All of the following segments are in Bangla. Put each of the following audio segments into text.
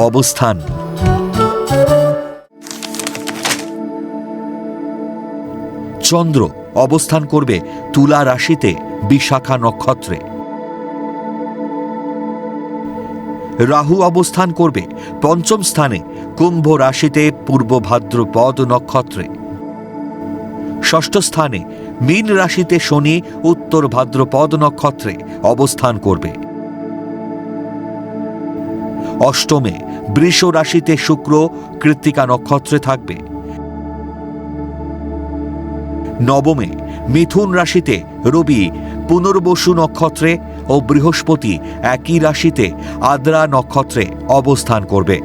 অবস্থান। চন্দ্র অবস্থান করবে তুলা রাশিতে বিশাখা নক্ষত্রে। রাহু অবস্থান করবে পঞ্চম স্থানে কুম্ভ রাশিতে পূর্ব ভাদ্রপদ নক্ষত্রে। ষষ্ঠ স্থানে মীন রাশিতে শনি, উত্তর ভাদ্রপদ নক্ষত্রে অবস্থান করবে। অষ্টমে বৃষ রাশিতে শুক্র কৃত্তিকা নক্ষত্রে থাকবে। নবমে মিথুন রাশিতে রবি, পুনর্বসু নক্ষত্রে ও বৃহস্পতি একই রাশিতে আদ্রা নক্ষত্রে অবস্থান করবে।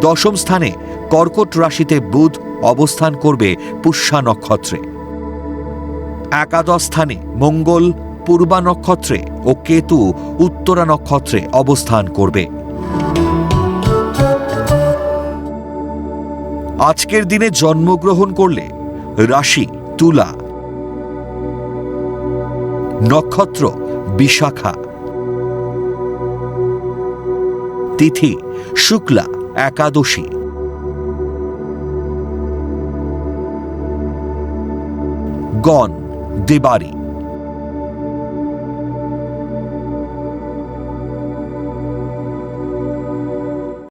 দশম স্থানে কর্কট রাশিতে বুধ অবস্থান করবে পুষ্যা নক্ষত্রে। একাদশ স্থানে মঙ্গল পূর্বা নক্ষত্রে ও কেতু উত্তরা নক্ষত্রে অবস্থান করবে। আজকের দিনে জন্মগ্রহণ করলে রাশি, তুলা, নক্ষত্র, বিশাখা, তিথি, শুক্লা, একাদশী। গণ, দেবারী।